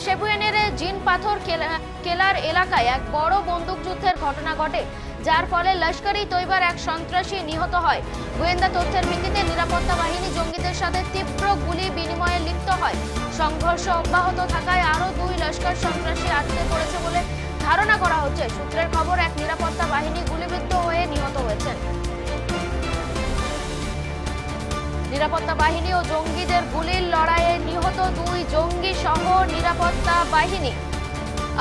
শেপুয়েনের জিন পাথর কেলা- কেলার এলাকায় এক বড় বন্দুকযুদ্ধের ঘটনা ঘটে, যার ফলে লস্করি তৈবার এক সন্ত্রাসী নিহত হয়। গোয়েন্দা তথ্যের ভিত্তিতে নিরাপত্তা বাহিনী জঙ্গিদের সাথে তীব্র গুলি বিনিময়ে লিপ্ত হয়। সংঘর্ষ অব্যাহত থাকায় আরও দুই লস্কর সন্ত্রাসী আটকে পড়েছে বলে ধারণা করা হচ্ছে। সূত্রের খবর, এক নিরাপত্তা বাহিনী গুলিবিদ্ধ হয়ে নিহত হয়েছেন। নিরাপত্তা বাহিনী ও জঙ্গিদের গুলির লড়াইয়ে নিহত দুই জঙ্গি সহ নিরাপত্তা বাহিনী।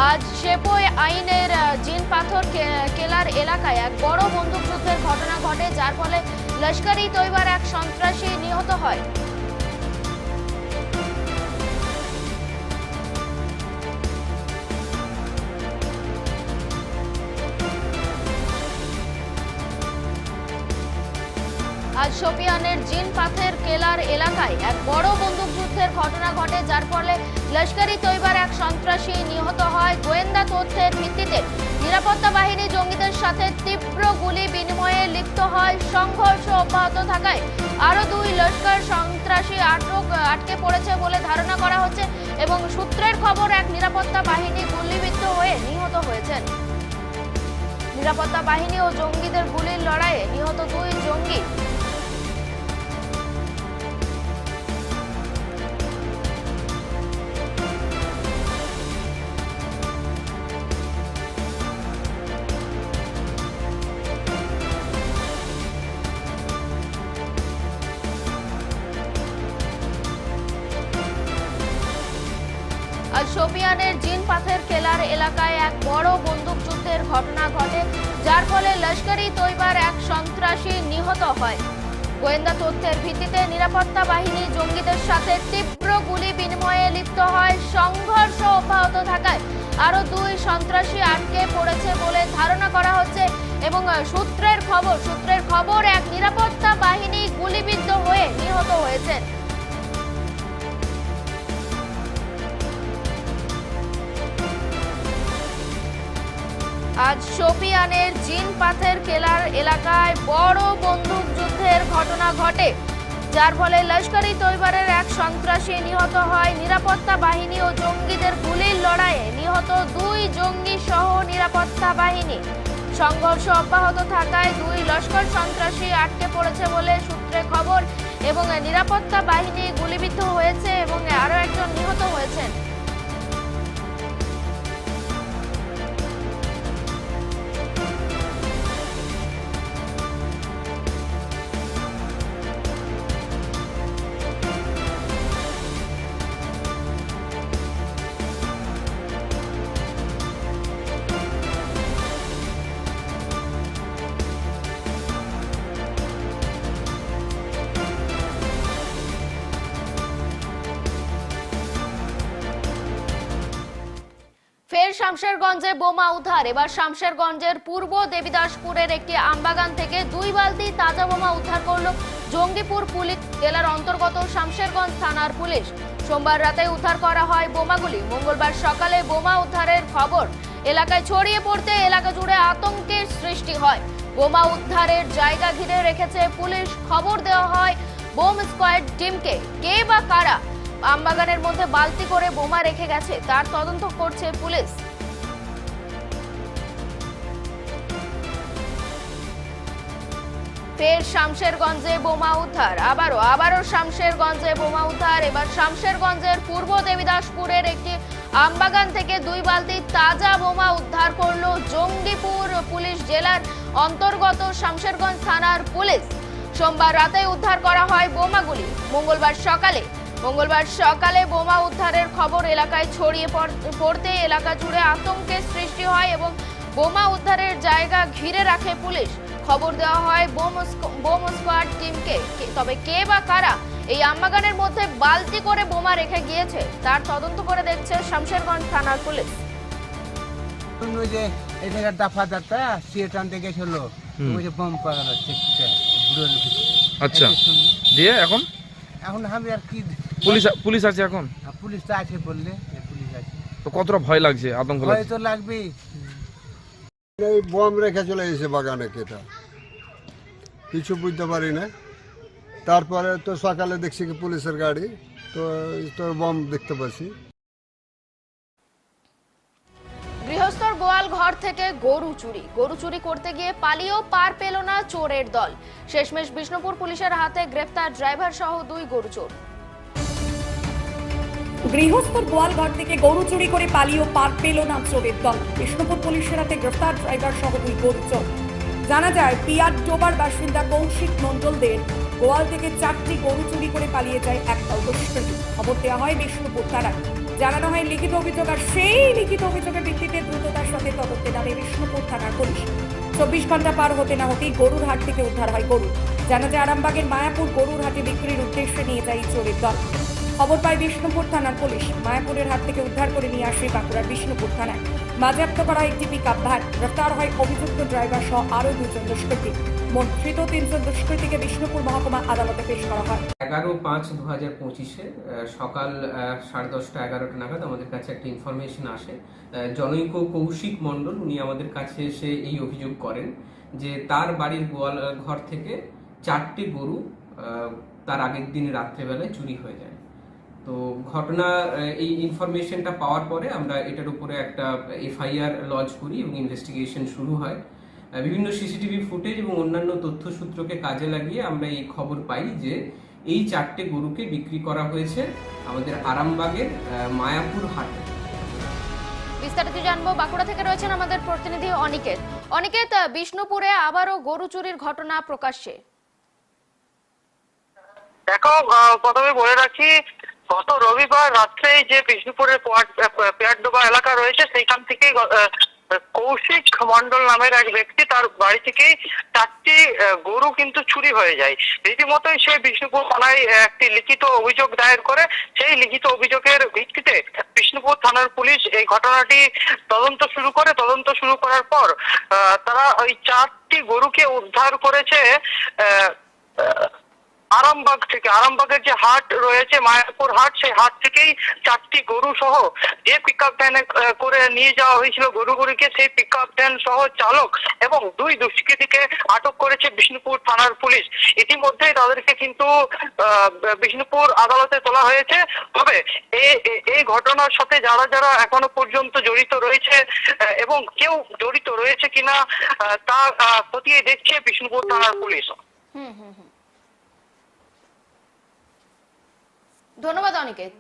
আজ শেপোয় আইনের জিন পাথর কেলার এলাকায় এক বড় বন্দুকযুদ্ধের ঘটনা ঘটে, যার ফলে লস্করি তৈবার এক সন্ত্রাসী নিহত হয়। শোপিয়ানের জিন পাথের কেলার এলাকায় এক বড় বন্দুকযুদ্ধের ঘটনা ঘটে, যার ফলে লস্করি তৈবার এক সন্ত্রাসী নিহত হয়। গোয়েন্দা তথ্যের ভিত্তিতে নিরাপত্তা বাহিনী জঙ্গিদের সাথে তীব্র গুলি বিনিময়ে লিপ্ত হয়। সংঘর্ষ অব্যাহত থাকায় আরও দুই লস্কর সন্ত্রাসী আটক, আটকে পড়েছে বলে ধারণা করা হচ্ছে এবং সূত্রের খবর এক নিরাপত্তা বাহিনী গুলিবিদ্ধ হয়ে নিহত হয়েছেন। নিরাপত্তা বাহিনী ও জঙ্গিদের গুলির লড়াইয়ে নিহত দুই জঙ্গি বড় বন্দুকযুদ্ধের ঘটনা ঘটে, যার ফলে লস্করি তৈবার এক সন্ত্রাসী নিহত হয়। গোয়েন্দা তথ্যের ভিত্তিতে নিরাপত্তা বাহিনী জঙ্গিদের সাথে তীব্র গুলি বিনিময়ে লিপ্ত হয়। সংঘর্ষ অব্যাহত থাকায় আরও দুই সন্ত্রাসী আটকে পড়েছে বলে ধারণা করা হচ্ছে এবং সূত্রের খবর সূত্রের খবর, এক নিরাপত্তা বাহিনী গুলিবিদ্ধ হয়ে নিহত হয়েছেন আজ শোপিয়ানের জিন পাথের কেলার এলাকায় বড় বন্দুক যুদ্ধের ঘটনা ঘটে। যার ফলে লস্করি তৈবারের এক সন্ত্রাসী নিহত হয়। নিরাপত্তা বাহিনী ও জঙ্গিদের গুলির লড়াইয়ে নিহত দুই জঙ্গি সহ নিরাপত্তা বাহিনী। সংঘর্ষ অব্যাহত থাকায় দুই লস্কর সন্ত্রাসী আটকে পড়েছে বলে সূত্রে খবর, এবং নিরাপত্তা বাহিনী গুলিবিদ্ধ হয়েছে এবং আরও শামশেরগঞ্জে বোমা উদ্ধার। এবার শামশেরগঞ্জের পূর্ব দেবীদাসপুরের একটি আমবাগান থেকে দুই বালতি তাজা বোমা উদ্ধার করল জঙ্গিপুর পুলিশ জেলার অন্তর্গত শামশেরগঞ্জ থানার পুলিশ। সোমবার রাতে উদ্ধার করা হয় বোমাগুলি। মঙ্গলবার সকালে বোমা উদ্ধারের খবর। এলাকায় ছড়িয়ে পড়তে এলাকা জুড়ে আতঙ্কের সৃষ্টি হয়। বোমা উদ্ধারের জায়গা ঘিরে রেখেছে পুলিশ। খবর দেওয়া হয় বোম স্কোয়াড টিমকে। কে বা কারা আমবাগানের মধ্যে বালতি করে বোমা রেখে গেছে, তার তদন্ত করছে পুলিশ। ফের শামশেরগঞ্জে বোমা উদ্ধার। আবারও আবারও শামশেরগঞ্জে বোমা উদ্ধার। এবার শামশেরগঞ্জের পূর্ব দেবীদাসপুরের একটি আমবাগান থেকে দুই বালতি তাজা বোমা উদ্ধার করল জঙ্গিপুর পুলিশ জেলার অন্তর্গত শামশেরগঞ্জ থানার পুলিশ। সোমবার রাতে উদ্ধার করা হয় বোমাগুলি। মঙ্গলবার সকালে মঙ্গলবার সকালে বোমা উদ্ধারের খবর এলাকায় ছড়িয়ে পড়- পড়তে এলাকা জুড়ে আতঙ্কের সৃষ্টি হয় এবং বোমা উদ্ধারের জায়গা ঘিরে রাখে পুলিশ। খবর দেওয়া হয় বোম স্কোয়াড টিমকে। তবে কে বা কারা এই আমবাগানের মধ্যে বালতি করে বোমা রেখে গিয়েছে তার তদন্ত করে দেখছে শামশেরগঞ্জ থানার পুলিশ। যে এই জায়গার দাফা দাতা সিয়ে টানতে গেছিল। ওই যে বম পাওয়া যাচ্ছে আচ্ছা। এই যে শুনি। দিয়ে এখন? এখন আমি আর কি পুলিশ পুলিশ আছে এখন? পুলিশ তো আছে বললে পুলিশ আছে। তো কতটা ভয় লাগছে আতঙ্ক ভয় লাগছে? তো লাগবেই। এই বম রেখে চলে বাগানে কেটা। কিছু বুঝতে পারি না। তারপরে তো সকালে দেখছি পুলিশের গাড়ি, তো বম দেখতে পাচ্ছি। গৃহস্থর গোয়াল ঘর থেকে গরু চুরি। গরু চুরি করতে গিয়ে পালিয়েও পার পেল না চোরের দল। শেষমেশ বিষ্ণুপুর পুলিশের হাতে গ্রেফতার ড্রাইভার সহ দুই গরু চোর। গৃহস্থর গোয়ালঘর থেকে গরু চুরি করে পালিয়েও পার পেল না চোরের দল। বিষ্ণুপুর পুলিশের হাতে গ্রেফতার ড্রাইভার সহ দুই গরু চোর জানা যায়, পিয়ার ডোবার বাসিন্দা কৌশিক মণ্ডলদের গোয়াল থেকে চারটি গরু চুরি করে পালিয়ে যায় এক দল দুষ্কৃতী খবর দেওয়া হয় বিষ্ণুপুর থানায়। জানানো হয়, লিখিত অভিযোগ আর সেই লিখিত অভিযোগের ভিত্তিতে দ্রুততার সাথে তদন্তে নামে বিষ্ণুপুর থানার পুলিশ। চব্বিশ ঘণ্টা পার হতে না হতেই গরুর হাট থেকে উদ্ধার হয় গরু। জানা যায়, আরামবাগের মায়াপুর গরুর হাটে বিক্রির উদ্দেশ্যে নিয়ে যায় চোরের দল। খবর পায় বিষ্ণুপুর থানার পুলিশ। মায়াপুরের হাত থেকে উদ্ধার করে নিয়ে আসে বাঁকুড়ার বিষ্ণুপুর থানায়। বাজেয়াপ্ত করা একটি পিক আপ ভ্যান গ্রেফতার হয় অভিযুক্ত ড্রাইভার সহ আরও দুজন দুষ্কৃতী। মোট ধৃত তিনজন দুষ্কৃতীকে বিষ্ণুপুর মহকুমা আদালতে পেশ করা হয়। এগারো পাঁচ দু হাজার পঁচিশে সকাল সাড়ে দশটা এগারোটা নাগাদ আমাদের কাছে একটা ইনফরমেশন আসে। জনৈক কৌশিক মণ্ডল, উনি আমাদের কাছে এসে এই অভিযোগ করেন যে তার বাড়ির গোয়াল, ঘর থেকে চারটি গরু তার আগের দিন রাত্রেবেলায় চুরি হয়ে যায়। তো ঘটনা এই ইনফরমেশনটা পাওয়ার পরে আমরা এটার উপরে একটা এফআইআর লঞ্চ করি এবং ইনভেস্টিগেশন শুরু হয়। বিভিন্ন সিসিটিভি ফুটেজ এবং অন্যান্য তথ্যসূত্রকে কাজে লাগিয়ে আমরা এই খবর পাই যে এই চারটে গরুকে বিক্রি করা হয়েছে আমাদের আরামবাগের মায়াপুর হাটে। বিস্তারিত জানব বাঁকুড়া থেকে রয়েছেন আমাদের প্রতিনিধি অনিকেত। অনিকেত বিষ্ণুপুরে আবারও গরু চুরির ঘটনা প্রকাশ্যে। দেখো প্রথমে বলে রাখি গত রবিবার রাত্রে যে বিষ্ণুপুরের পেয়ারডোবা এলাকা রয়েছে, সেইখান থেকেই কৌশিক মন্ডল নামের এক ব্যক্তি তার বাড়ি থেকেই চারটি গরু কিন্তু চুরি হয়ে যায়। রীতিমতোই সে বিষ্ণুপুর থানায় একটি লিখিত অভিযোগ দায়ের করে। সেই লিখিত অভিযোগের ভিত্তিতে বিষ্ণুপুর থানার পুলিশ এই ঘটনাটি তদন্ত শুরু করে। তদন্ত শুরু করার পর তারা ওই চারটি গরুকে উদ্ধার করেছে আরামবাগ থেকে, আরামবাগের যে হাট রয়েছে, মায়াপুর হাট, সেই হাট থেকেই চারটি গরু সহ যে পিক আপ ভ্যানে করে নিয়ে যাওয়া হয়েছিল গরুগুলিকে, সেই পিক আপ ভ্যান সহ চালক এবং দুই দুষ্কৃতীকে আটক করেছে বিষ্ণুপুর থানার পুলিশ। ইতিমধ্যেই তাদেরকে কিন্তু বিষ্ণুপুর আদালতে তোলা হয়েছে। তবে এই ঘটনার সাথে যারা যারা এখনও পর্যন্ত জড়িত রয়েছে এবং কেউ জড়িত রয়েছে কিনা তা খতিয়ে দেখছে বিষ্ণুপুর থানার পুলিশ। হুম হুম। ধন্যবাদ, অনিকেত।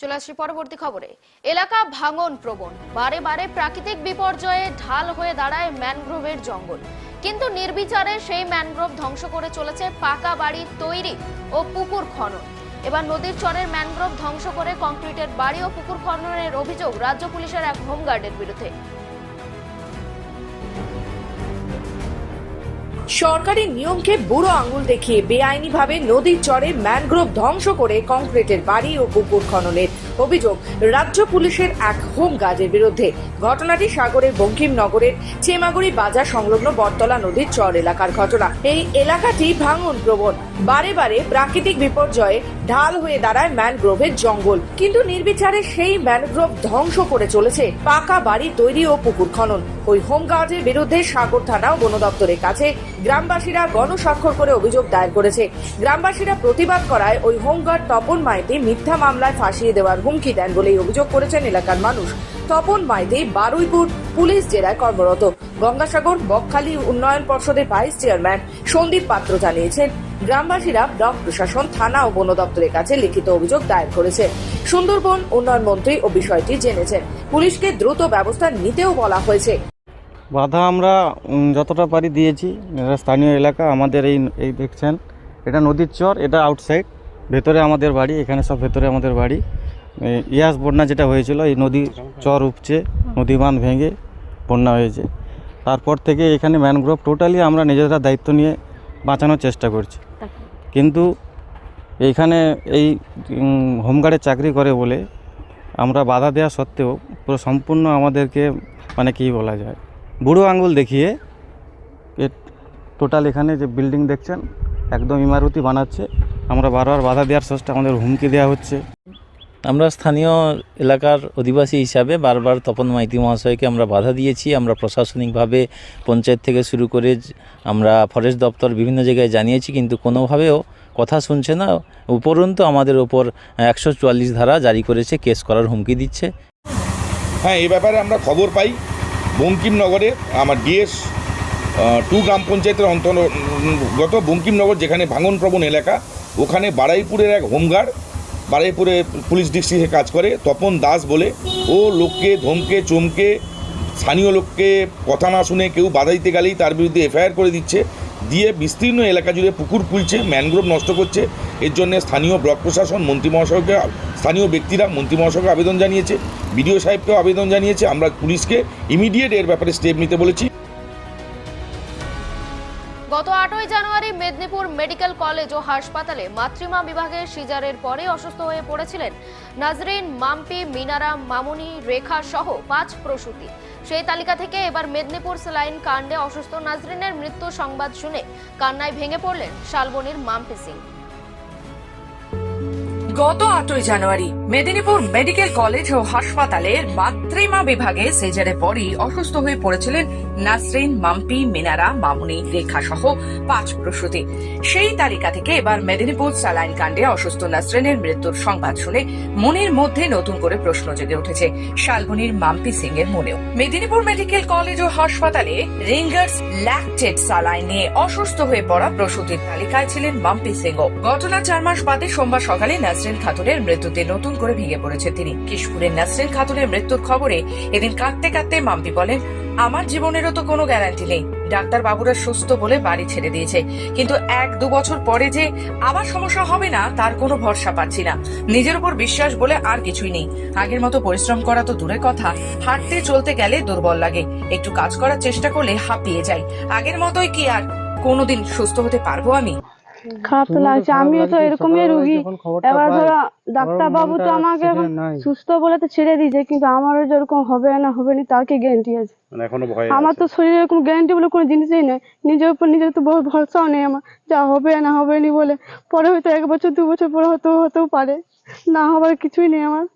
চলে আসছি পরবর্তী খবরে। এলাকা ভাঙন প্রবণ। বারে বারে প্রাকৃতিক বিপর্যয়ে ঢাল হয়ে দাঁড়ায় ম্যানগ্রোভের জঙ্গল। কিন্তু নির্বিচারে সেই ম্যানগ্রোভ ধ্বংস করে চলেছে পাকা বাড়ি তৈরি ও পুকুর খনন। এবার নদীর চরের ম্যানগ্রোভ ধ্বংস করে কংক্রিটের বাড়ি ও পুকুর খননের অভিযোগ রাজ্য পুলিশের এক হোমগার্ডের বিরুদ্ধে। সরকারি নিয়মকে বুড়ো আঙুল দেখিয়ে বেআইনিভাবে নদীর চরে ম্যানগ্রোভ ধ্বংস করে কংক্রিটের বাড়ি ও পুকুর খননের অভিযোগ রাজ্য পুলিশের এক হোম গার্ডের বিরুদ্ধে। ঘটনাটি সাগরের বঙ্কিমনগরের চেমাগুড়ি বাজার সংলগ্ন বটতলা নদীর চর এলাকার ঘটনা। এই এলাকাটি ভাঙন প্রবণ। বারে বারে প্রাকৃতিক বিপর্যয়ে ঢাল হয়ে দাঁড়ায় ম্যানগ্রোভের জঙ্গল। কিন্তু নির্বিচারে সেই ম্যানগ্রোভ ধ্বংস করে চলেছে পাকা বাড়ি তৈরি ও পুকুর খনন। ওই হোমগার্ডের বিরুদ্ধে সাগর থানা ও বন দপ্তরের কাছে গ্রামবাসীরা গণস্বাক্ষর করে অভিযোগ দায়ের করেছে। গ্রামবাসীরা প্রতিবাদ করায় ওই হোমগার্ড তপন মাইতি মিথ্যা মামলায় ফাঁসিয়ে দেওয়ার হুমকি দেন বলেই অভিযোগ করেছেন এলাকার মানুষ। তপন মাইতি বারুইপুর পুলিশ জেলায় কর্মরত। গঙ্গাসাগর, বকখালি উন্নয়ন পর্ষদের ভাইস চেয়ারম্যান সন্দীপ পাত্র জানিয়েছেন, গ্রামবাসীরা ব্লক প্রশাসন, থানা ও বন দপ্তরের কাছে লিখিত অভিযোগ দায়ের করেছে। সুন্দরবন উন্নয়ন মন্ত্রী ও বিষয়টি জেনেছেন। পুলিশকে দ্রুত ব্যবস্থা নিতেও বলা হয়েছে। বাধা আমরা যতটা পারি দিয়েছি। এটা স্থানীয় এলাকা আমাদের এই এই দেখছেন এটা নদীর চর এটা আউটসাইড ভেতরে আমাদের বাড়ি এখানে সব ভেতরে আমাদের বাড়ি। ইয়াস বন্যা যেটা হয়েছিল এই নদী চর উপচে নদী বাঁধ ভেঙে বন্যা হয়েছে। তারপর থেকে এখানে ম্যানগ্রোভ টোটালি আমরা নিজেরা দায়িত্ব নিয়ে বাঁচানোর চেষ্টা করছি। কিন্তু এইখানে এই উম, হোমগার্ডে চাকরি করে বলে আমরা বাধা দেওয়া সত্ত্বেও পুরো সম্পূর্ণ আমাদেরকে মানে কী বলা যায় বুড়ো আঙ্গুল দেখিয়ে এ টোটাল এখানে যে বিল্ডিং দেখছেন একদম ইমারতি বানাচ্ছে। আমরা বারবার বাধা দেওয়ার চেষ্টা আমাদের হুমকি দেওয়া হচ্ছে। আমরা স্থানীয় এলাকার অধিবাসী হিসাবে বারবার তপন মাইতি মহাশয়কে আমরা বাধা দিয়েছি। আমরা প্রশাসনিকভাবে পঞ্চায়েত থেকে শুরু করে আমরা ফরেস্ট দপ্তর বিভিন্ন জায়গায় জানিয়েছি কিন্তু কোনোভাবেও কথা শুনছে না। উপরন্তু আমাদের ওপর একশো চুয়াল্লিশ ধারা জারি করেছে কেস করার হুমকি দিচ্ছে। হ্যাঁ এই ব্যাপারে আমরা খবর পাই। বঙ্কিমনগরে আমার ডিএস টু গ্রাম পঞ্চায়েতের অন্তর্গত বঙ্কিমনগর যেখানে ভাঙনপ্রবণ এলাকা, ওখানে বারাইপুরের এক হোমগার্ড, বারাইপুরে পুলিশ ডিস্ট্রিক্টে কাজ করে, তপন দাস বলে, ও লোককে ধমকে, চমকে, স্থানীয় লোককে কথা না শুনে কেউ বাধা দিতে গেলেই তার বিরুদ্ধে এফআইআর করে দিচ্ছে, দিয়ে বিস্তীর্ণ এলাকা জুড়ে পুকুর খুলছে ম্যানগ্রোভ নষ্ট করছে। এর জন্য স্থানীয় ব্লক প্রশাসন, মন্ত্রী মহাশয়কে, স্থানীয় ব্যক্তিরা মন্ত্রী মহাশয়কে আবেদন জানিয়েছে। বিডিও সাহেবকেও আবেদন জানিয়েছে, আমরা পুলিশকে ইমিডিয়েট এর ব্যাপারে স্টেপ নিতে বলেছি। গত আটই জানুয়ারি মেদিনীপুর মেডিকেল কলেজ ও হাসপাতালে মাতৃমা বিভাগের সিজারের পরে অসুস্থ হয়ে পড়েছিলেন নাজরিন মাম্পি, মিনারা, মামুনি, রেখা সহ পাঁচ প্রসূতি। সেই তালিকা থেকে এবার মেদিনীপুর সেলাইন কাণ্ডে অসুস্থ নাজরিনের মৃত্যু সংবাদ শুনে কান্নায় ভেঙে পড়লেন শালবনির মাম্পি সিং। গত আটই জানুয়ারি মেদিনীপুর মেডিকেল কলেজ ও হাসপাতালের মাতৃমা বিভাগে সেজারে পরই অসুস্থ হয়ে পড়েছিলেন নাসরিন মাম্পি, মিনারা, মামুনি, রেখা সহ পাঁচ প্রসূতি। সেই তালিকা থেকে এবার মেদিনীপুর স্যালাইন কাণ্ডে অসুস্থ নাসরিনের মৃত্যুর সংবাদ শুনে মনের মধ্যে নতুন করে প্রশ্ন জেগে উঠেছে শালবনির মাম্পি সিং এর মনেও। মেদিনীপুর মেডিকেল কলেজ ও হাসপাতালে রিঙ্গার্স ল্যাকটেড স্যালাইন নিয়ে অসুস্থ হয়ে পড়া প্রসূতির তালিকায় ছিলেন মাম্পি সিংও। ঘটনা চার মাস বাদে সোমবার সকালে নাসরিন খাতুনের মৃত্যুতে নতুন করে ভেঙে পড়েছে তিনি। কিশপুরের নাসরিন খাতুনের মৃত্যুর খবরে এদিন কাঁদতে কাঁদতে মাম্পি বলেন, আমার জীবনেরও তো কোনো গ্যারান্টি নেই। ডাক্তার বাবুরা সুস্থ বলে বাড়ি ছেড়ে দিয়েছে। কিন্তু এক দু বছর পরে যে আবার সমস্যা হবে না, তার কোনো ভরসা পাচ্ছি না। নিজের উপর বিশ্বাস বলে আর কিছুই নেই। আগের মতো পরিশ্রম করা তো দূরের কথা। হাঁটতে চলতে গেলে দুর্বল লাগে। একটু কাজ করার চেষ্টা করলে হাঁপিয়ে যাই। আগের মতোই কি আর কোনোদিন সুস্থ হতে পারব আমি? খারাপ তো লাগছে। আমিও তো এরকমই রুগী। এবার ধরো ডাক্তার বাবু তো আমাকে সুস্থ বলে তো ছেড়ে দিয়েছে কিন্তু আমারও যেরকম হবে না হবে না তার কি গ্যারান্টি আছে? আমার তো শরীরে এরকম গ্যারান্টি বলে কোনো জিনিসই নেই। নিজের উপর নিজের তো বহু ভরসাও নেই আমার। যা হবে না হবে নি বলে পরে হয়তো এক বছর দু বছর পরে হয়তো হতেও পারে। না হবার কিছুই নেই আমার।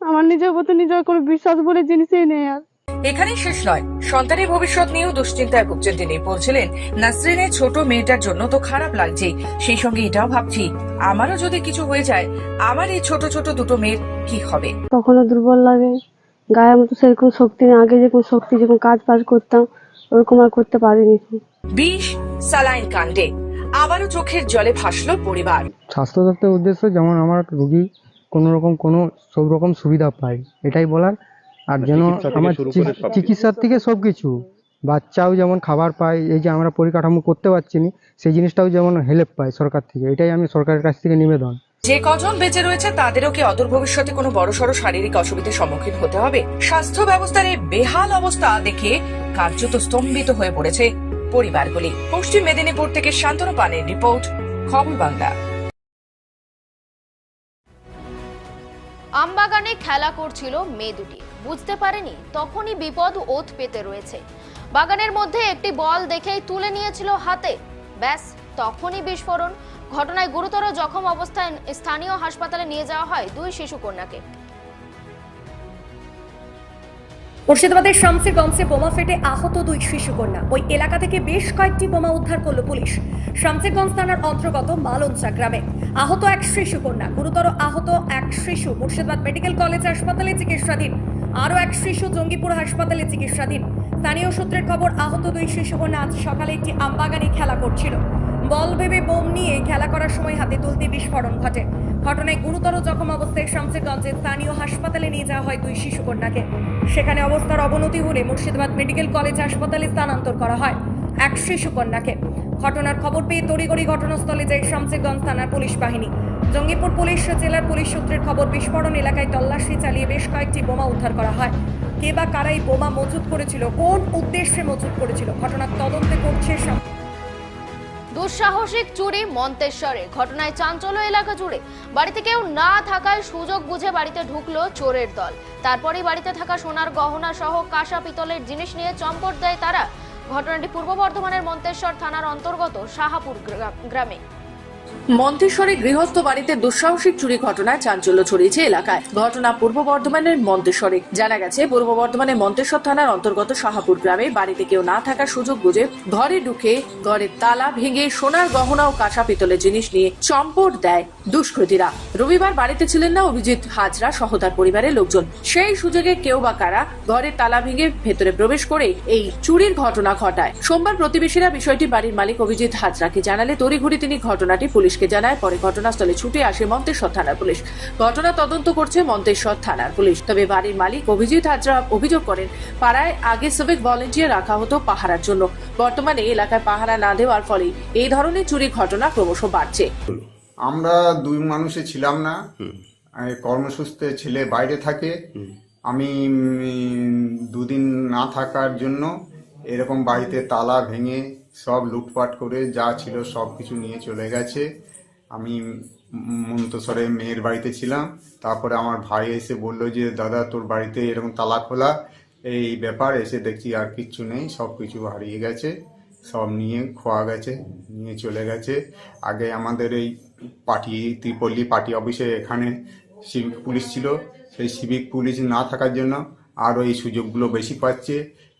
আমার নিজের উপর তো নিজের কোনো বিশ্বাস বলে জিনিসই নেই আর। এখানেই শেষ নয়। সন্তানের ভবিষ্যৎ নিয়েও দুশ্চিন্তায় ভুগছেন তিনি। বলছিলেন নাসরিনের ছোট মেয়েটার জন্য তো খারাপ লাগছে সেই সঙ্গে এটাও ভাবছি আমারও যদি কিছু হয়ে যায় আমার এই ছোট ছোট দুটো মেয়ের কি হবে? কখনো দুর্বল লাগে। গায়ের মতো সেরকম শক্তি নেই। আগে যেরকম শক্তি যেরকম কাজ বাজ করতাম ওরকম আর করতে পারিনি। বিষ সালাইন কাণ্ডে। আবারও চোখের জলে ভাসলো পরিবার। স্বাস্থ্য দপ্তরের উদ্দেশ্য যেমন আমার রোগী কোনো রকম কোনো সব রকম সুবিধা পায় এটাই বলার আর যেন আমার চিকিৎসার থেকে সব কিছু বাচ্চাও যেমন খাবার পায় এই যে আমরা পরিকাঠামো করতে পারছি না সেই জিনিসটাও যেমন হেল্প পায় সরকার থেকে এটাই আমি সরকারের কাছ থেকে নিবেদন। যে কজন বেঁচে রয়েছে তাদেরও কি অদূর ভবিষ্যতে কোনো বড়সড় শারীরিক অসুবিধার সম্মুখীন হতে হবে? স্বাস্থ্য ব্যবস্থার এই বেহাল অবস্থা দেখে কার্যত স্তম্ভিত হয়ে পড়েছে পরিবারগুলি। পশ্চিম মেদিনীপুর থেকে শান্তনু পানের রিপোর্ট খবর বাংলা। আমবাগানে খেলা করছিল মেয়ে দুটি। বুঝতে পারেনি, তখনই বিপদ ওত পেতে রয়েছে। বাগানের মধ্যে একটি বল দেখেই তুলে নিয়েছিল হাতে। ব্যাস, তখনই বিস্ফোরণ। ঘটনায় গুরুতর জখম অবস্থায় স্থানীয় হাসপাতালে নিয়ে যাওয়া হয় দুই শিশু কন্যাকে মুর্শিদাবাদের শামসিরগঞ্জে বোমা ফেটে আহত দুই শিশুকন্যা। ওই এলাকা থেকে বেশ কয়েকটি বোমা উদ্ধার করল পুলিশ। শামসিরগঞ্জ থানার অন্তর্গত মালঞ্চা গ্রামে আহত এক শিশুকন্যা। গুরুতর আহত এক শিশু মুর্শিদাবাদ মেডিকেল কলেজ হাসপাতালে চিকিৎসাধীন। আরও এক শিশু জঙ্গিপুর হাসপাতালে চিকিৎসাধীন। স্থানীয় সূত্রের খবর, আহত দুই শিশুকন্যা আজ সকালে একটি আমবাগানে খেলা করছিল। বল ভেবে বোম নিয়ে খেলা করার সময় হাতে তুলতে বিস্ফোরণ ঘটে। ঘটনায় গুরুতর জখম অবস্থায় শামসিরগঞ্জে স্থানীয় হাসপাতালে নিয়ে যাওয়া হয় দুই শিশুকন্যাকে সেখানে অবস্থার অবনতি হলে মুর্শিদাবাদ মেডিকেল কলেজ হাসপাতালে স্থানান্তর করা হয় এক শিশুকন্যাকে ঘটনার খবর পেয়ে তড়িগড়ি ঘটনাস্থলে যায় শামসিরগঞ্জ থানার পুলিশ বাহিনী। জঙ্গিপুর পুলিশ জেলার পুলিশ সূত্রের খবর, বিস্ফোরণ এলাকায় তল্লাশি চালিয়ে বেশ কয়েকটি বোমা উদ্ধার করা হয়। কে বা কারাই বোমা মজুত করেছিল, কোন উদ্দেশ্যে মজুত করেছিল, ঘটনার তদন্তে করছে দুঃসাহসিক চুরি মন্তেশ্বরে। ঘটনায় চাঞ্চল্য এলাকা জুড়ে। বাড়িতে কেউ না থাকায় সুযোগ বুঝে বাড়িতে ঢুকলো চোরের দল। তারপরেই বাড়িতে থাকা সোনার গহনা সহ কাঁসা পিতলের জিনিস নিয়ে চম্পট দেয় তারা। ঘটনাটি পূর্ব বর্ধমানের মন্তেশ্বর থানার অন্তর্গত শাহাপুর গ্রামে। মন্তেশ্বরে গৃহস্থ বাড়িতে দুঃসাহসিক চুরি ঘটনায় চাঞ্চল্য ছড়িয়েছে এলাকায়। ঘটনা পূর্ব বর্ধমানের মন্তেশ্বরে। জানা গেছে, পূর্ব বর্ধমানের মন্তেশ্বর থানার অন্তর্গত শাহাপুর গ্রামে বাড়িতে কেউ না থাকার সুযোগ বুঝে ঘরে ঢুকে ঘরের তালা ভেঙে সোনার গহনা ও কাঁসা পিতলের জিনিস নিয়ে চম্পট দেয় দুষ্কৃতীরা। রবিবার বাড়িতে ছিলেন না অভিজিৎ হাজরা সহ তার পরিবারের লোকজন। সেই সুযোগে কেউ বা কারা ঘরের তালা ভেঙে ভেতরে প্রবেশ করে এই চুরির ঘটনা ঘটায়। সোমবার প্রতিবেশীরা বিষয়টি বাড়ির মালিক অভিজিৎ হাজরাকে জানালে তড়িঘড়ি তিনি ঘটনাটি পুলিশকে জানায় পরে ঘটনাস্থলে ছুটে আসে মন্তেশ্বর থানার পুলিশ। ঘটনা তদন্ত করছে মন্তেশ্বর থানার পুলিশ। তবে বাড়ির মালিক অভিজিৎ হাজরা অভিযোগ করেন পাড়ায় আগে সিভিক ভলেন্টিয়ার রাখা হতো পাহারার জন্য। বর্তমানে এলাকায় পাহারা না দেওয়ার ফলে এই ধরনের চুরি ঘটনা ক্রমশ বাড়ছে। আমরা দুই মানুষে ছিলাম না। কর্মসূত্রে ছেলে বাইরে থাকে। আমি দুদিন না থাকার জন্য এরকম বাড়িতে তালা ভেঙে সব লুটপাট করে যা ছিল সব কিছু নিয়ে চলে গেছে। আমি মন্তসরে মেয়ের বাড়িতে ছিলাম। তারপরে আমার ভাই এসে বলল যে, দাদা, তোর বাড়িতে এরকম তালা খোলা। এই ব্যাপার এসে দেখছি আর কিচ্ছু নেই। সব কিছু হারিয়ে গেছে। সব নিয়ে খোয়া গেছে, নিয়ে চলে গেছে। আগে আমাদের এই পার্টি, ত্রিপল্লী পার্টি অফিসে এখানে সিভিক পুলিশ ছিল। সেই সিভিক পুলিশ না থাকার জন্য আরও এই সুযোগগুলো বেশি পাচ্ছে।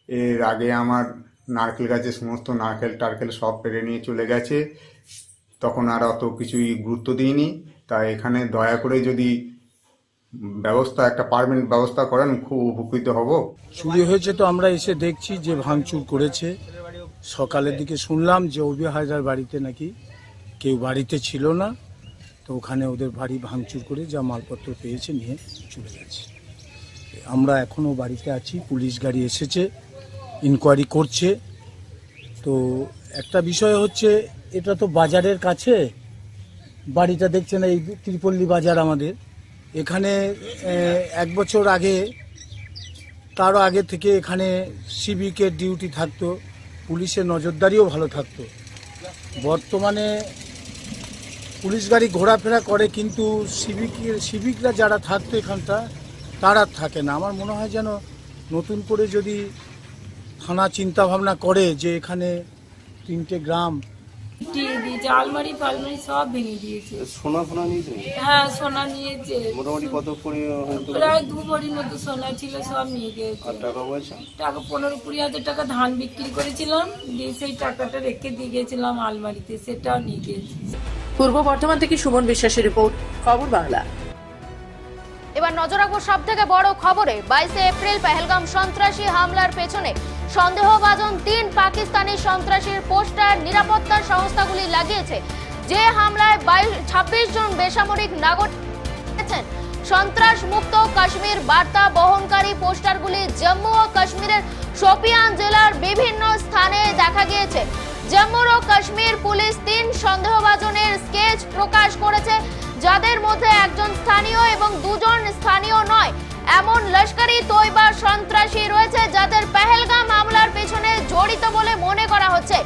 এর আগে আমার নারকেল গাছে সমস্ত নারকেল টারকেল সব পেরে নিয়ে চলে গেছে। তখন আর অত কিছুই গুরুত্ব দিইনি। তাই এখানে দয়া করে যদি ব্যবস্থা, একটা পারমানেন্ট ব্যবস্থা করেন, খুব উপকৃত হব। চুরি হয়েছে তো আমরা এসে দেখছি যে ভাঙচুর করেছে। সকালের দিকে শুনলাম যে অবি হাজার বাড়িতে নাকি কেউ বাড়িতে ছিল না। তো ওখানে ওদের বাড়ি ভাঙচুর করে যা মালপত্র পেয়েছে নিয়ে চলে গেছে। আমরা এখনও বাড়িতে আছি, পুলিশ গাড়ি এসেছে। ইনকোয়ারি করছে। তো একটা বিষয় হচ্ছে, এটা তো বাজারের কাছে। বাড়িটা দেখছেন এই ত্রিপল্লী বাজার আমাদের। এখানে এক বছর আগে, তারও আগে থেকে এখানে সিভিকের ডিউটি থাকতো, পুলিশের নজরদারিও ভালো থাকতো। বর্তমানে পুলিশ গাড়ি ঘোরাফেরা করে, কিন্তু সিভিকের সিভিকরা যারা থাকতো এখানটা, তারা থাকে না। আমার মনে হয় যেন নতুন করে যদি থানা চিন্তা ভাবনা করে যে এখানে তিনটে গ্রাম। দিয়ে দিয়েছে আলমারি ফালমারি সব ভেঙে দিয়েছে। সোনা ফোনা নিয়েছে? হ্যাঁ সোনা নিয়েছে। মোটামুটি কত করে প্রায় দু ভরির মতো সোনা ছিল সব নিয়ে গিয়েছে। টাকা পয়সা? টাকা পনেরো কুড়ি হাজার টাকা ধান বিক্রি করেছিলাম দিয়ে সেই টাকাটা রেখে দিয়ে গেছিলাম আলমারিতে সেটাও নিয়ে পূর্ব বর্ধমান থেকে সুমন বিশ্বাসের রিপোর্ট খবর বাংলা। এবার নজর রাখব সব থেকে বড় খবরে। বাইশে এপ্রিল পেহেলগাম সন্ত্রাসী হামলার পেছনে সন্দেহভাজন তিন পাকিস্তানি সন্ত্রাসীর পোস্টার নিরাপত্তা সংস্থাগুলি লাগিয়েছে। যে হামলায় বাইশ, ছাব্বিশ জন বেসামরিক নাগরিক। সন্ত্রাস মুক্ত কাশ্মীর বার্তা বহনকারী পোস্টারগুলি জম্মু ও কাশ্মীরের শোপিয়ান জেলার বিভিন্ন স্থানে দেখা গিয়েছে। জম্মু ও কাশ্মীর পুলিশ তিন সন্দেহভাজনের স্কেচ প্রকাশ করেছে, যাদের মধ্যে একজন স্থানীয় এবং দুজন স্থানীয় নয়। এমন লস্করি তৈবা সন্ত্রাসী রয়েছে যাদের পেহেলগাম হামলার পেছনে জড়িত বলে মনে করা হচ্ছে।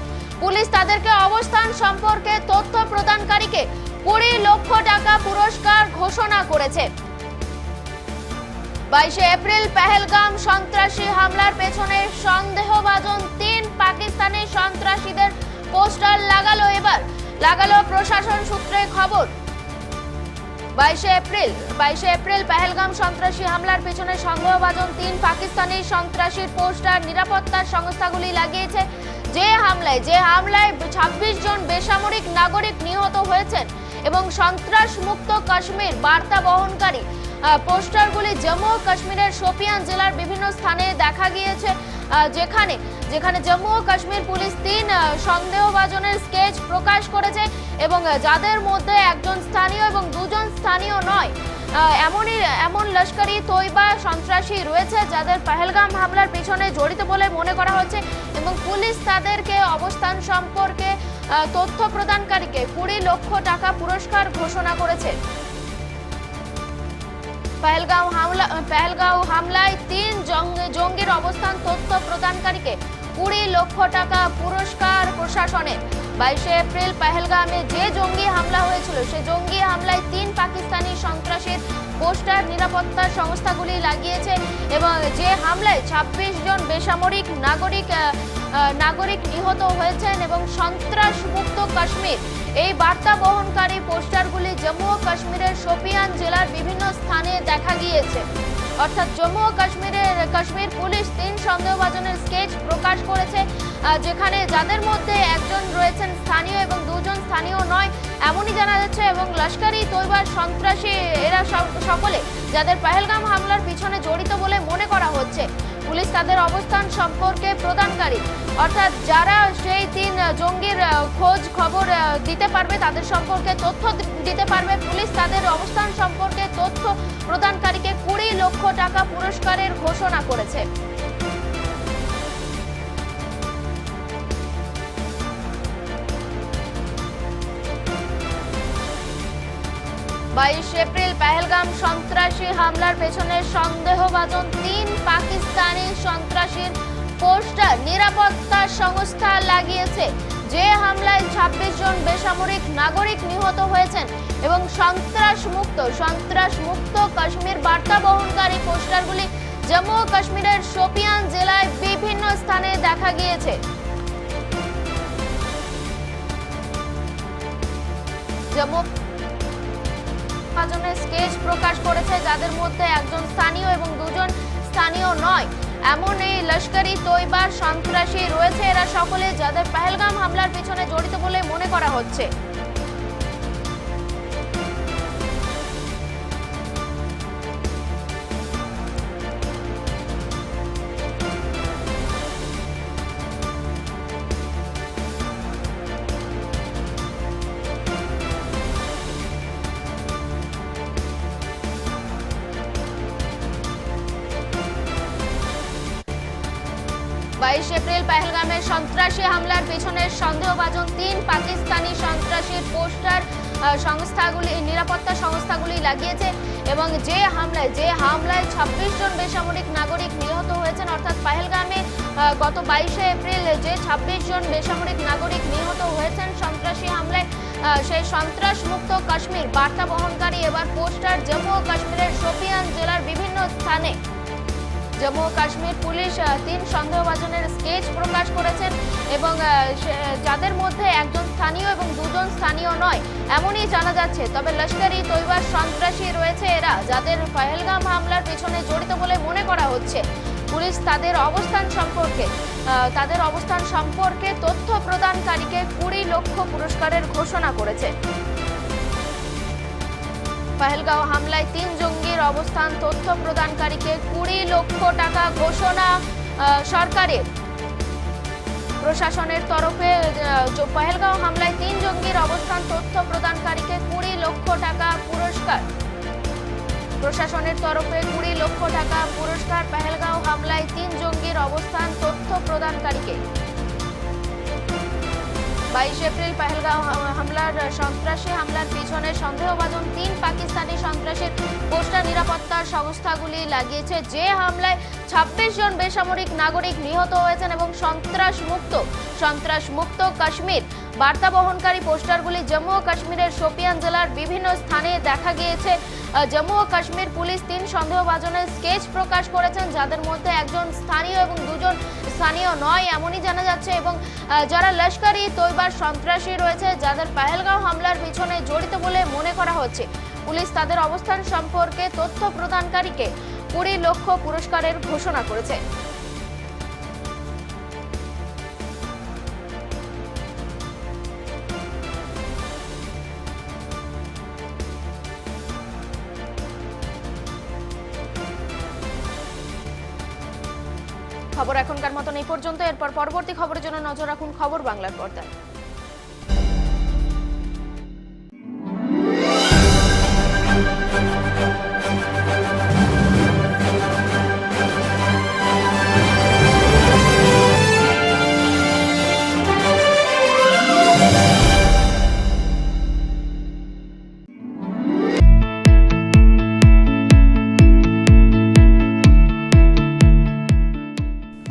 পুলিশ তাদেরকে অবস্থান সম্পর্কে তথ্য প্রদানকারীকে কুড়ি লক্ষ টাকা পুরস্কার ঘোষণা করেছে। বাইশে এপ্রিল পেহেলগাম সন্ত্রাসী হামলার পেছনে সন্দেহভাজন তিন পাকিস্তানি সন্ত্রাসীদের পোস্টার লাগালো এবার। লাগালো প্রশাসন সূত্রে খবর। বাইশে এপ্রিল বাইশে এপ্রিল পেহেলগাম সন্ত্রাসী হামলার পেছনে সংগ্রহভাজন তিন পাকিস্তানি সন্ত্রাসীর পোস্টার নিরাপত্তার সংস্থাগুলি লাগিয়েছে। যে হামলায় যে হামলায় ছাব্বিশ জন বেসামরিক নাগরিক নিহত হয়েছেন এবং সন্ত্রাস মুক্ত কাশ্মীর বার্তা বহনকারী পোস্টারগুলি জম্মু ও কাশ্মীরের শোপিয়ান জেলার বিভিন্ন স্থানে দেখা গিয়েছে যেখানে যেখানে জম্মু ও কাশ্মীর পুলিশ তিন সন্দেহভাজনের স্কেচ প্রকাশ করেছে এবং যাদের মধ্যে একজন স্থানীয় এবং দুজন স্থানীয় নয়। এমনই, এমন লস্করি, তৈবা, সন্ত্রাসী রয়েছে যাদের পেহেলগাম হামলার পিছনে জড়িত বলে মনে করা হচ্ছে এবং পুলিশ তাদেরকে অবস্থান সম্পর্কে তথ্য প্রদানকারীকে কুড়ি লক্ষ টাকা পুরস্কার ঘোষণা করেছে। পেহেলগাঁও হামলা, পেহেলগাঁও হামলায় তিন জঙ্গ- জঙ্গির অবস্থান তথ্য প্রদানকারীকে কুড়ি লক্ষ টাকা পুরস্কার প্রশাসনের বাইশে এপ্রিল পেহেলগামে যে জঙ্গি হামলা হয়েছিল সে জঙ্গি হামলায় তিন পাকিস্তানি সন্ত্রাসীর পোস্টার নিরাপত্তা সংস্থাগুলি লাগিয়েছে এবং যে হামলায় ছাব্বিশ জন বেসামরিক নাগরিক নাগরিক নিহত হয়েছেন এবং সন্ত্রাস মুক্ত কাশ্মীর। এই বার্তা বহনকারী পোস্টারগুলি জম্মু ও কাশ্মীরের শোপিয়ান জেলার বিভিন্ন স্থানে দেখা গিয়েছে। অর্থাৎ জম্মু ও কাশ্মীরের, কাশ্মীর পুলিশ তিন সন্দেহভাজনের স্কেচ প্রকাশ করেছে যেখানে যাদের মধ্যে একজন রয়েছেন স্থানীয় এবং দুজন স্থানীয় নয়, এমনই জানা যাচ্ছে এবং লস্করি তৈবার সন্ত্রাসী এরা সকলে যাদের পহেলগাম হামলার পিছনে জড়িত বলে মনে করা হচ্ছে। পুলিশ তাদের অবস্থান সম্পর্কে প্রদানকারী অর্থাৎ যারা সেই তিন জঙ্গির খোঁজ খবর দিতে পারবে, তাদের সম্পর্কে তথ্য দিতে পারবে। পুলিশ তাদের অবস্থান সম্পর্কে তথ্য প্রদানকারীকে কুড়ি লক্ষ টাকা পুরস্কারের ঘোষণা করেছে। বাইশ এপ্রিল পেহেলগাম সন্ত্রাসী হামলার পেছনে সন্দেহভাজন তিন পাকিস্তানি সন্ত্রাসীর পোস্টার নিরাপত্তা সংস্থা লাগিয়েছে। যে হামলায় ২৬ জন বেসামরিক নাগরিক নিহত হয়েছেন এবং সন্ত্রাস মুক্ত সন্ত্রাস মুক্ত কাশ্মীর বার্তা বহনকারী পোস্টারগুলি জম্মু ও কাশ্মীরের শোপিয়ান জেলায় বিভিন্ন স্থানে দেখা গিয়েছে। জম্মু জনের স্কেচ প্রকাশ করেছে যাদের মধ্যে একজন স্থানীয় এবং দুজন স্থানীয় নয়। এমন এই লস্করি, তৈবার, সন্ত্রাসী রয়েছে এরা সকলে যাদের পহেলগাম হামলার পিছনে জড়িত বলে মনে করা হচ্ছে। বাইশ এপ্রিল পেহেলগামের সন্ত্রাসী হামলার পিছনে সন্দেহভাজন তিন পাকিস্তানি সন্ত্রাসীর পোস্টার সংস্থাগুলি, নিরাপত্তা সংস্থাগুলি লাগিয়েছে এবং যে হামলায় যে হামলায় ২৬ জন বেসামরিক নাগরিক নিহত হয়েছেন, অর্থাৎ পেহেলগামে গত বাইশে এপ্রিল যে ২৬ জন বেসামরিক নাগরিক নিহত হয়েছেন সন্ত্রাসী হামলায় সেই সন্ত্রাস মুক্ত কাশ্মীর বার্তা বহনকারী এবার পোস্টার, জম্মু ও কাশ্মীরের শোপিয়ান জেলার বিভিন্ন স্থানে। জম্মু কাশ্মীর পুলিশ তিন সন্দেহভাজনের স্কেচ প্রকাশ করেছেন এবং যাদের মধ্যে একজন স্থানীয় এবং দুজন স্থানীয় নয়, এমনই জানা যাচ্ছে। তবে লস্করি তৈবার সন্ত্রাসী রয়েছে এরা, যাদের পহেলগাম হামলার পেছনে জড়িত বলে মনে করা হচ্ছে। পুলিশ তাদের অবস্থান সম্পর্কে তাদের অবস্থান সম্পর্কে তথ্য প্রদানকারীকে কুড়ি লক্ষ পুরস্কারের ঘোষণা করেছে। পহেলগাঁও হামলায় তিন জঙ্গির অবস্থান তথ্য প্রদানকারীকে কুড়ি লক্ষ টাকা ঘোষণা সরকারের। প্রশাসনের তরফে পহেলগাঁও হামলায় তিন জঙ্গির অবস্থান তথ্য প্রদানকারীকে কুড়ি লক্ষ টাকা পুরস্কার। প্রশাসনের তরফে কুড়ি লক্ষ টাকা পুরস্কার, পেহেলগাঁও হামলায় তিন জঙ্গির অবস্থান তথ্য প্রদানকারীকে। বাইশ এপ্রিল পেহেলগাঁও হামলার সন্ত্রাসী হামলার পিছনে সন্দেহভাজন তিন পাকিস্তানি সন্ত্রাসীর পোস্টার নিরাপত্তার সংস্থাগুলি লাগিয়েছে। যে হামলায় ২৬ জন বেসামরিক নাগরিক নিহত হয়েছেন এবং সন্ত্রাস মুক্ত সন্ত্রাস মুক্ত কাশ্মীর। বার্তা বহনকারী পোস্টারগুলি জম্মু ও কাশ্মীরের শোপিয়ান জেলার বিভিন্ন স্থানে দেখা গিয়েছে। জম্মু ও কাশ্মীর পুলিশ তিন সন্দেহভাজনের স্কেচ প্রকাশ করেছেন, যাদের মধ্যে একজন স্থানীয় এবং দুজন স্থানীয় নয়, এমনই জানা যাচ্ছে। এবং যারা লস্করি, তৈবার সন্ত্রাসী রয়েছে, যাদের পাহেলগাঁও হামলার পিছনে জড়িত বলে মনে করা হচ্ছে। পুলিশ তাদের অবস্থান সম্পর্কে তথ্য প্রদানকারীকে কুড়ি লক্ষ পুরস্কারের ঘোষণা করেছে। খবর এই পর্যন্ত। এরপর পরবর্তী খবরের জন্য নজর রাখুন খবর বাংলার পর্দায়।